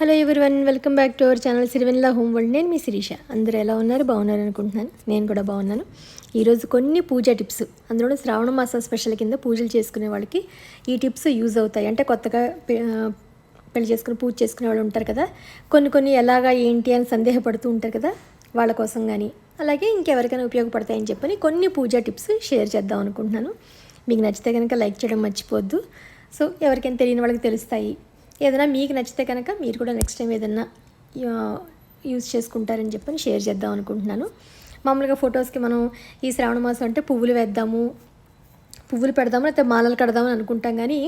Hello one welcome back to our channel Sirivennela home world నేను మీ శిరీష. అందరూ ఎలా ఉన్నారు? బాగున్నారు అనుకుంటున్నాను. నేను కూడా బాగున్నాను. ఈరోజు కొన్ని పూజా టిప్స్ అందులో శ్రావణ మాసం స్పెషల్ కింద పూజలు చేసుకునే వాళ్ళకి ఈ టిప్స్ యూజ్ అవుతాయి. అంటే కొత్తగా పె- పెళ్ళి చేసుకుని పూజ చేసుకునే వాళ్ళు ఉంటారు కదా కొన్ని కొన్ని ఎలాగా ఏంటి అని సందేహపడుతూ ఉంటారు కదా వాళ్ళ కోసం కానీ అలాగే ఇంకెవరికైనా ఉపయోగపడతాయని చెప్పని కొన్ని పూజా టిప్స్ షేర్ చేద్దాం అనుకుంటున్నాను. మీకు నచ్చితే కనుక లైక్ చేయడం మర్చిపోవద్దు. సో ఎవరికైనా తెలియని వాళ్ళకి తెలుస్తాయి. ఏదైనా మీకు నచ్చితే కనుక మీరు కూడా నెక్స్ట్ టైం ఏదైనా యూజ్ చేసుకుంటారని చెప్పని షేర్ చేద్దాం అనుకుంటున్నాను. మామూలుగా ఫొటోస్కి మనం ఈ శ్రావణ మాసం అంటే పువ్వులు వేద్దాము పువ్వులు పెడదాము లేకపోతే మాలలు కడదామని అనుకుంటాం కానీ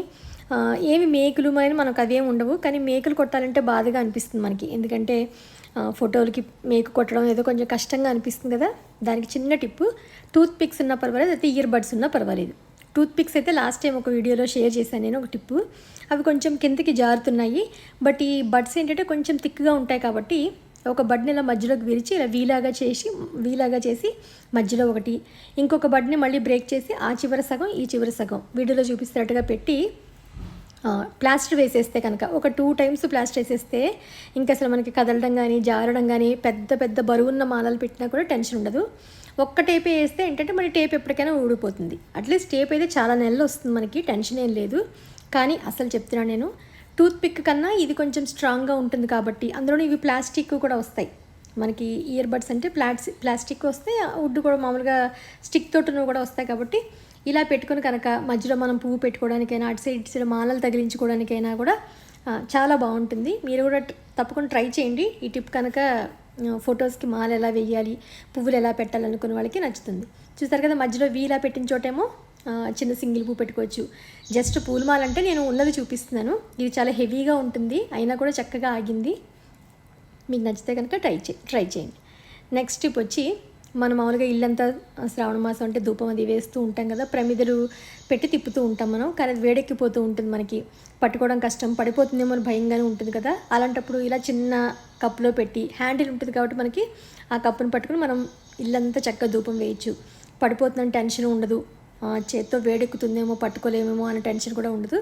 ఏమి మేకులు అని మనకు అవేం ఉండవు. కానీ మేకులు కొట్టాలంటే బాధగా అనిపిస్తుంది మనకి. ఎందుకంటే ఫోటోలకి మేకు కొట్టడం ఏదో కొంచెం కష్టంగా అనిపిస్తుంది కదా. దానికి చిన్న టిప్పు టూత్ పిక్స్ ఉన్నా పర్వాలేదు అయితే ఇయర్ బడ్స్ ఉన్నా పర్వాలేదు. టూత్ పిక్స్ అయితే లాస్ట్ టైం ఒక వీడియోలో షేర్ చేశాను నేను ఒక టిప్పు. అవి కొంచెం కిందకి జారుతున్నాయి. బట్ ఈ బడ్స్ ఏంటంటే కొంచెం థిక్గా ఉంటాయి కాబట్టి ఒక బడ్ని ఇలా మధ్యలోకి విరిచి ఇలా వీలాగా చేసి వీలాగా చేసి మధ్యలో ఒకటి. ఇంకొక బడ్ని మళ్ళీ బ్రేక్ చేసి ఆ చివరి సగం ఈ చివరి సగం వీడియోలో చూపిస్తున్నట్టుగా పెట్టి ప్లాస్టర్ వేసేస్తే కనుక ఒక టూ టైమ్స్ ప్లాస్టర్ వేసేస్తే ఇంకా అసలు మనకి కదలడం కానీ జారడం కానీ పెద్ద పెద్ద బరువున్న మాలలు పెట్టినా కూడా టెన్షన్ ఉండదు. ఒక్క టేప్ వేస్తే ఏంటంటే మన టేప్ ఎప్పటికైనా ఊడిపోతుంది. అట్లీస్ట్ టేప్ అయితే చాలా నెలలు వస్తుంది మనకి టెన్షన్ ఏం లేదు. కానీ అసలు చెప్తున్నాను నేను టూత్ పిక్ కన్నా ఇది కొంచెం స్ట్రాంగ్గా ఉంటుంది కాబట్టి అందులోనే ఇవి ప్లాస్టిక్ కూడా వస్తాయి. మనకి ఇయర్ బడ్స్ అంటే ప్లాట్స్ ప్లాస్టిక్ వస్తే వుడ్ కూడా మామూలుగా స్టిక్ తోటి కూడా వస్తాయి కాబట్టి ఇలా పెట్టుకొని కనుక మధ్యలో మనం పువ్వు పెట్టుకోవడానికైనా అటు సైడ్ ఇటు సైడ్ మాలలు తగిలించుకోవడానికైనా కూడా చాలా బాగుంటుంది. మీరు కూడా తప్పకుండా ట్రై చేయండి. ఈ టిప్ కనుక ఫొటోస్కి మాల ఎలా వేయాలి పువ్వులు ఎలా పెట్టాలనుకునే వాళ్ళకి నచ్చుతుంది. చూస్తారు కదా మధ్యలో వీలా పెట్టిన చోటేమో చిన్న సింగిల్ పువ్వు పెట్టుకోవచ్చు. జస్ట్ పూలమాల అంటే నేను ఉన్నది చూపిస్తున్నాను. ఇది చాలా హెవీగా ఉంటుంది అయినా కూడా చక్కగా ఆగింది. మీకు నచ్చితే కనుక ట్రై చే ట్రై చేయండి. నెక్స్ట్ టిప్ వచ్చి మనం మామూలుగా ఇల్లంతా శ్రావణ మాసం అంటే ధూపం అది వేస్తూ ఉంటాం కదా ప్రమిదలు పెట్టి తిప్పుతూ ఉంటాం మనం. కానీ అది వేడెక్కిపోతూ ఉంటుంది మనకి. పట్టుకోవడం కష్టం పడిపోతుందేమో అని భయంగానే ఉంటుంది కదా. అలాంటప్పుడు ఇలా చిన్న కప్పులో పెట్టి హ్యాండిల్ ఉంటుంది కాబట్టి మనకి ఆ కప్పును పట్టుకుని మనం ఇల్లంతా చక్కగా ధూపం వేయచ్చు. పడిపోతుందని టెన్షన్ ఉండదు. చేత్తో వేడెక్కుతుందేమో పట్టుకోలేమేమో అనే టెన్షన్ కూడా ఉండదు.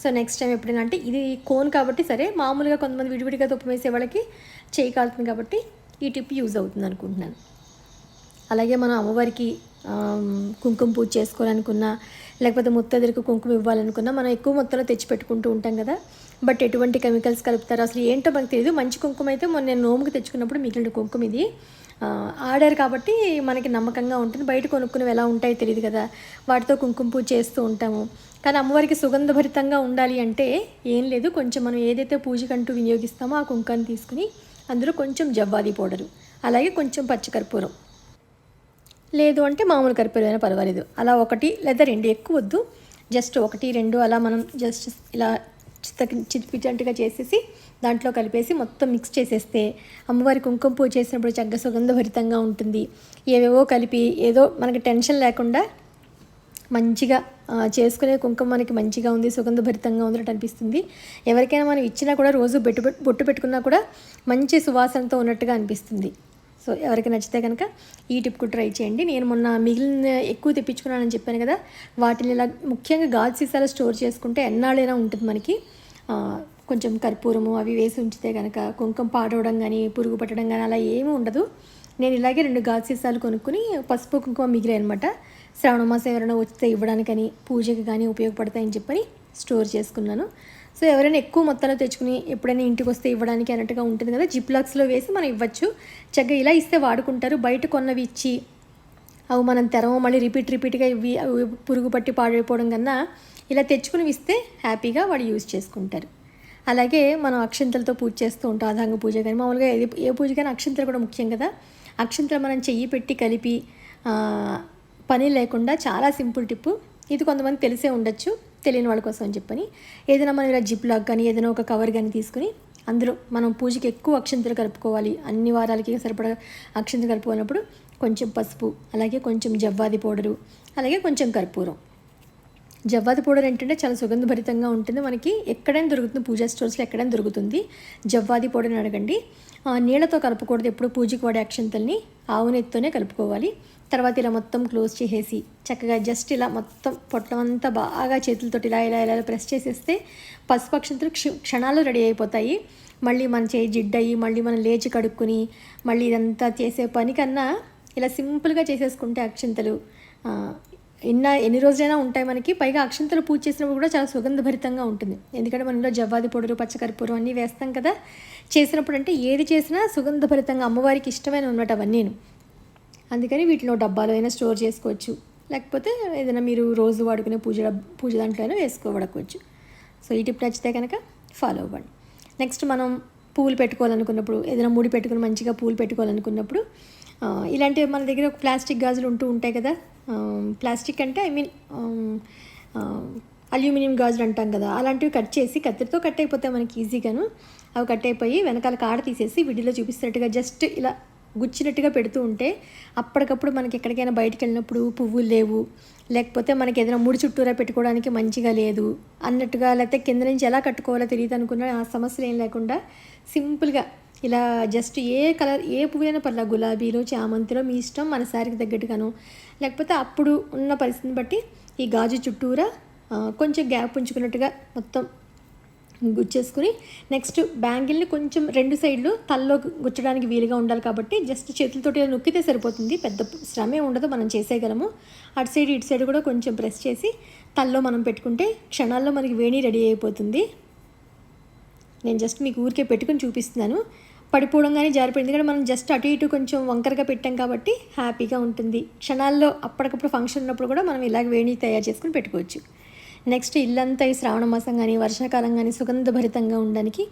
సో నెక్స్ట్ టైం ఎప్పుడైనా అంటే ఇది కోన్ కాబట్టి సరే మామూలుగా కొంతమంది విడివిడిగా తుప్పం వేసే వాళ్ళకి చేయి కాలుతుంది కాబట్టి ఈ టిప్ యూజ్ అవుతుంది అనుకుంటున్నాను. అలాగే మనం అమ్మవారికి కుంకుమ పూజ చేసుకోవాలనుకున్నా లేకపోతే ముత్తదిరికి కుంకుమ ఇవ్వాలనుకున్నా మనం ఎక్కువ మొత్తంలో తెచ్చి పెట్టుకుంటూ ఉంటాం కదా. బట్ ఎటువంటి కెమికల్స్ కలుపుతారో? అసలు ఏంటో మనకు తెలియదు మంచి కుంకుమ అయితే మొన్న నేను నోముకి తెచ్చుకున్నప్పుడు మిగిలిన కుంకుమ ఇది. ఆడారు కాబట్టి మనకి నమ్మకంగా ఉంటుంది. బయట కొనుక్కునేవి ఎలా ఉంటాయో తెలియదు కదా. వాటితో కుంకుమ పూజ చేస్తూ ఉంటాము. కానీ అమ్మవారికి సుగంధభరితంగా ఉండాలి అంటే ఏం లేదు. కొంచెం మనం ఏదైతే పూజకంటూ వినియోగిస్తామో ఆ కుంకాన్ని తీసుకుని అందులో కొంచెం జవ్వాది పౌడరు అలాగే కొంచెం పచ్చికర్పూరం లేదు అంటే మామూలు కరిపేరైనా పర్వాలేదు. అలా ఒకటి లేదా రెండు ఎక్కువ వద్దు. జస్ట్ ఒకటి రెండు అలా మనం జస్ట్ ఇలా చిత్త చిత్పిచంటుగా చేసేసి దాంట్లో కలిపేసి మొత్తం మిక్స్ చేసేస్తే అమ్మవారి కుంకుమ పూజ చేసినప్పుడు చక్కగా సుగంధభరితంగా ఉంటుంది. ఏవేవో కలిపి ఏదో మనకి టెన్షన్ లేకుండా మంచిగా చేసుకునే కుంకుమ మనకి మంచిగా ఉంది సుగంధభరితంగా ఉన్నట్టు అనిపిస్తుంది. ఎవరికైనా మనం ఇచ్చినా కూడా రోజు బెట్టు బొట్టు పెట్టుకున్నా కూడా మంచి సువాసనతో ఉన్నట్టుగా అనిపిస్తుంది. సో ఎవరికి నచ్చితే కనుక ఈ టిప్ కూడా ట్రై చేయండి. నేను మొన్న మిగిలిన ఎక్కువ తెప్పించుకున్నానని చెప్పాను కదా వాటిని ఇలా ముఖ్యంగా గాజు సీసాలో స్టోర్ చేసుకుంటే ఎన్నాళ్ళైనా ఉంటుంది మనకి. కొంచెం కర్పూరము అవి వేసి ఉంచితే కనుక కుంకుమ పాడవడం కానీ పురుగు పట్టడం కానీ అలా ఏమీ ఉండదు. నేను ఇలాగే రెండు గాజు సీసాలు కొనుక్కుని పసుపు కుంకుమ మిగిలాయి అనమాట శ్రావణ మాసం ఎవరైనా వస్తే ఇవ్వడానికని పూజకి కానీ ఉపయోగపడతాయని చెప్పని స్టోర్ చేసుకున్నాను. సో ఎవరైనా ఎక్కువ మొత్తంలో తెచ్చుకుని ఎప్పుడైనా ఇంటికి వస్తే ఇవ్వడానికి అన్నట్టుగా ఉంటుంది కదా. జిప్ లాక్స్లో వేసి మనం ఇవ్వచ్చు. చక్కగా ఇలా ఇస్తే వాడుకుంటారు. బయట కొన్నవి ఇచ్చి అవి మనం తెరవం మళ్ళీ రిపీట్ రిపీట్గా ఇవి పురుగు పట్టి పాడైపోవడం కన్నా ఇలా తెచ్చుకుని ఇస్తే హ్యాపీగా వాడు యూజ్ చేసుకుంటారు. అలాగే మనం అక్షంతలతో పూజ చేస్తూ ఉంటాం. అధాంగ పూజ కానీ మామూలుగా ఏది ఏ కానీ అక్షంతలు కూడా ముఖ్యం కదా. అక్షంతలు మనం చెయ్యి పెట్టి కలిపి పని లేకుండా చాలా సింపుల్ టిప్పు. ఇది కొంతమంది తెలిసే ఉండొచ్చు. తెలియని వాళ్ళ కోసం అని చెప్పని ఏదైనా మనం ఇలా జిప్ లాగ్ కానీ ఏదైనా ఒక కవర్ కానీ తీసుకుని అందులో మనం పూజకి ఎక్కువ అక్షంతలు కలుపుకోవాలి. అన్ని వారాలకి సరిపడా అక్షంతలు కలుపుకున్నప్పుడు కొంచెం పసుపు అలాగే కొంచెం జవ్వాది పౌడరు అలాగే కొంచెం కర్పూరం. జవ్వాది పౌడర్ ఏంటంటే చాలా సుగంధభరితంగా ఉంటుంది. మనకి ఎక్కడైనా దొరుకుతుంది పూజా స్టోర్స్లో ఎక్కడైనా దొరుకుతుంది. జవ్వాది పౌడర్ అని అడగండి నీళ్ళతో కలపకూడదు ఎప్పుడు పూజకి వాడే అక్షంతల్ని ఆవు నెత్తితోనే కలుపుకోవాలి. తర్వాత ఇలా మొత్తం క్లోజ్ చేసేసి చక్కగా జస్ట్ ఇలా మొత్తం పొట్లం అంతా బాగా చేతులతోటి ఇలా ఇలా ఇలా ప్రెస్ చేసేస్తే పసుపు అక్షంతలు క్ష క్షణాలు రెడీ అయిపోతాయి. మళ్ళీ మన చేయి జిడ్డయి మళ్ళీ మనం లేచి కడుక్కుని మళ్ళీ ఇదంతా చేసే పని కన్నా ఇలా సింపుల్గా చేసేసుకుంటే అక్షంతలు ఎన్న ఎన్ని రోజులైనా ఉంటాయి మనకి. పైగా అక్షంతలు పూజ చేసినప్పుడు కూడా చాలా సుగంధభరితంగా ఉంటుంది. ఎందుకంటే మనలో జవ్వాది పొడులు పచ్చకర్పూరం అన్నీ వేస్తాం కదా. చేసినప్పుడు అంటే ఏది చేసినా సుగంధభరితంగా అమ్మవారికి ఇష్టమైన ఉన్నట్టు అవన్నీను. అందుకని వీటిలో డబ్బాలో అయినా స్టోర్ చేసుకోవచ్చు. లేకపోతే ఏదైనా మీరు రోజు వాడుకునే పూజ పూజ దాంట్లో అయినా వేసుకోవడకోవచ్చు సో ఈ టిప్ నచ్చితే కనుక ఫాలో అవ్వండి. నెక్స్ట్ మనం పూలు పెట్టుకోవాలనుకున్నప్పుడు ఏదైనా ముడి పెట్టుకుని మంచిగా పూలు పెట్టుకోవాలనుకున్నప్పుడు ఇలాంటివి మన దగ్గర ఒక ప్లాస్టిక్ గాజులు ఉంటూ ఉంటాయి కదా. ప్లాస్టిక్ అంటే ఐ మీన్ అల్యూమినియం గాజులు అంటాం కదా అలాంటివి కట్ చేసి కత్తిరితో కట్ అయిపోతాయి మనకి ఈజీగాను. అవి కట్ అయిపోయి వెనకాల కాడ తీసేసి వీడియోలో చూపిస్తున్నట్టుగా జస్ట్ ఇలా గుచ్చినట్టుగా పెడుతూ ఉంటే అప్పటికప్పుడు మనకి ఎక్కడికైనా బయటికి వెళ్ళినప్పుడు పువ్వులు లేవు. లేకపోతే మనకి ఏదైనా ముడి చుట్టూరా పెట్టుకోవడానికి మంచిగా లేదు అన్నట్టుగా లేకపోతే కింద నుంచి ఎలా కట్టుకోవాలో తెలియదు అనుకున్న ఆ సమస్యలు ఏం లేకుండా సింపుల్గా ఇలా జస్ట్ ఏ కలర్ ఏ పువ్వులైనా పర్లా గులాబీలో చామంతిలో మీ ఇష్టం మన శారీకి తగ్గట్టుగాను. లేకపోతే అప్పుడు ఉన్న పరిస్థితిని బట్టి ఈ గాజు చుట్టూరా కొంచెం గ్యాప్ ఉంచుకున్నట్టుగా మొత్తం గుచ్చేసుకుని నెక్స్ట్ బ్యాంగిల్ని కొంచెం రెండు సైడ్లు తల్లో గుచ్చడానికి వీలుగా ఉండాలి కాబట్టి జస్ట్ చేతులతోటి నొక్కితే సరిపోతుంది. పెద్ద శ్రమే ఉండదు మనం చేసేయగలము. అటు సైడ్ ఇటు సైడ్ కూడా కొంచెం ప్రెస్ చేసి తల్లో మనం పెట్టుకుంటే క్షణాల్లో మనకి వేణి రెడీ అయిపోతుంది. నేను జస్ట్ మీకు ఊరికే పెట్టుకుని చూపిస్తున్నాను. పడిపోవడం కానీ జారిపోయింది. ఎందుకంటే మనం జస్ట్ అటు ఇటు కొంచెం వంకరగా పెట్టాం కాబట్టి హ్యాపీగా ఉంటుంది. క్షణాల్లో అప్పటికప్పుడు ఫంక్షన్ ఉన్నప్పుడు కూడా మనం ఇలాగ వేణి తయారు చేసుకుని పెట్టుకోవచ్చు. నెక్స్ట్ ఇల్లంతా ఈ శ్రావణ మాసం కానీ వర్షాకాలం కానీ సుగంధభరితంగా ఉండడానికి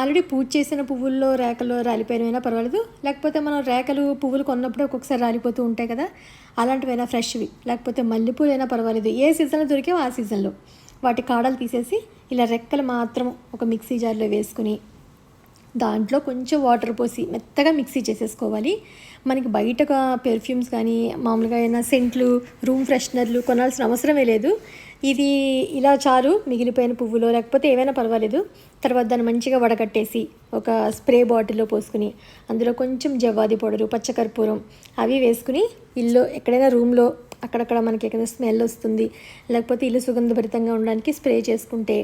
ఆల్రెడీ పూజ చేసిన పువ్వుల్లో రేకలు రాలిపోయినవైనా పర్వాలేదు. లేకపోతే మనం రేకలు పువ్వులు కొన్నప్పుడు ఒక్కొక్కసారి రాలిపోతూ ఉంటాయి కదా అలాంటివైనా ఫ్రెష్వి. లేకపోతే మల్లెపూలు అయినా పర్వాలేదు. ఏ సీజన్లో దొరికేవో ఆ సీజన్లో వాటి కాడలు తీసేసి ఇలా రెక్కలు మాత్రం ఒక మిక్సీ జార్లో వేసుకుని దాంట్లో కొంచెం వాటర్ పోసి మెత్తగా మిక్సీ చేసేసుకోవాలి. మనకి బయట పెర్ఫ్యూమ్స్ కానీ మామూలుగా అయినా సెంట్లు రూమ్ ఫ్రెషనర్లు కొనాల్సిన అవసరమే లేదు. ఇది ఇలా చారు మిగిలిపోయిన పువ్వులో లేకపోతే ఏవైనా పర్వాలేదు. తర్వాత దాన్ని మంచిగా వడగట్టేసి ఒక స్ప్రే బాటిల్లో పోసుకుని అందులో కొంచెం జవ్వాది పౌడరు పచ్చకర్పూరం అవి వేసుకుని ఇల్లు ఎక్కడైనా రూమ్లో అక్కడక్కడ మనకి ఏదైనా స్మెల్ వస్తుంది లేకపోతే ఇల్లు సుగంధభరితంగా ఉండడానికి స్ప్రే చేసుకుంటే.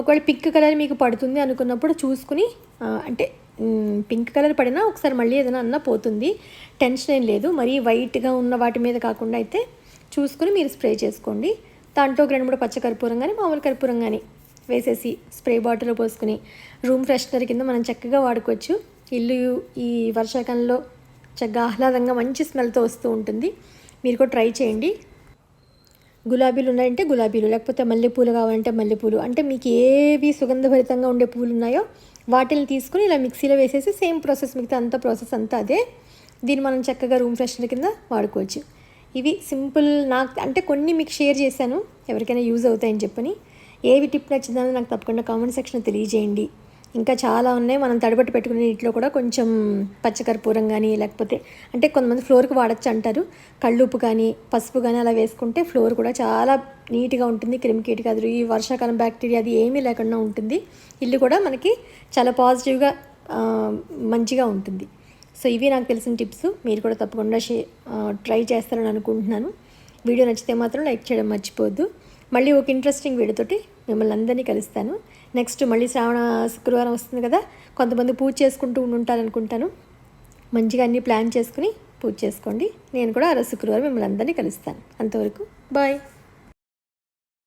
ఒకవేళ పింక్ కలర్ మీకు పడుతుంది అనుకున్నప్పుడు చూసుకుని అంటే పింక్ కలర్ పడినా ఒకసారి మళ్ళీ ఏదైనా అన్నా పోతుంది. టెన్షన్ ఏం లేదు. మరీ వైట్గా ఉన్న వాటి మీద కాకుండా అయితే చూసుకుని మీరు స్ప్రే చేసుకోండి. దాంట్లో ఒక రెండు మూడు పచ్చ కర్పూరం కానీ మామూలు కర్పూరం కానీ వేసేసి స్ప్రే బాటిల్లో పోసుకుని రూమ్ ఫ్రెషనర్ కింద మనం చక్కగా వాడుకోవచ్చు. ఇల్లు ఈ వర్షాకాలంలో చక్కగా ఆహ్లాదంగా మంచి స్మెల్తో వస్తూ ఉంటుంది. మీరు కూడా ట్రై చేయండి. గులాబీలు ఉన్నాయంటే గులాబీలు లేకపోతే మల్లెపూలు కావాలంటే మల్లెపూలు. అంటే మీకు ఏవి సుగంధభరితంగా ఉండే పూలు ఉన్నాయో వాటిని తీసుకుని ఇలా మిక్సీలో వేసేసి సేమ్ ప్రాసెస్ మిగతా అంత ప్రాసెస్ అంతా అదే. దీన్ని మనం చక్కగా రూమ్ ఫ్రెషనర్ కింద వాడుకోవచ్చు. ఇవి సింపుల్ నాకు అంటే కొన్ని మీకు షేర్ చేశాను. ఎవరికైనా యూజ్ అవుతాయని చెప్పని. ఏవి టిప్ నచ్చిందని నాకు తప్పకుండా కామెంట్ సెక్షన్లో తెలియజేయండి. ఇంకా చాలా ఉన్నాయి. మనం తడబట్టి పెట్టుకునే నీటిలో కూడా కొంచెం పచ్చకర్పూరం కానీ లేకపోతే అంటే కొంతమంది ఫ్లోర్కి వాడచ్చు అంటారు. కళ్ళుప్పు కానీ పసుపు కానీ అలా వేసుకుంటే ఫ్లోర్ కూడా చాలా నీట్గా ఉంటుంది. క్రిమికీటి కాదు ఈ వర్షాకాలం బ్యాక్టీరియా అది ఏమీ లేకుండా ఉంటుంది. ఇల్లు కూడా మనకి చాలా పాజిటివ్గా మంచిగా ఉంటుంది. సో ఇవి నాకు తెలిసిన టిప్స్. మీరు కూడా తప్పకుండా షే ట్రై చేస్తారని అనుకుంటున్నాను. వీడియో నచ్చితే మాత్రం లైక్ చేయడం మర్చిపోద్దు మళ్ళీ ఒక ఇంట్రెస్టింగ్ వీడియోతోటి మిమ్మల్ని అందరినీ కలుస్తాను. నెక్స్ట్ మళ్ళీ శ్రావణ శుక్రవారం వస్తుంది కదా కొంతమంది పూజ చేసుకుంటూ ఉంటారు అనుకుంటాను మంచిగా అన్నీ ప్లాన్ చేసుకుని పూజ చేసుకోండి. నేను కూడా ఆ శుక్రవారం మిమ్మల్ని అందరినీ కలుస్తాను. అంతవరకు బాయ్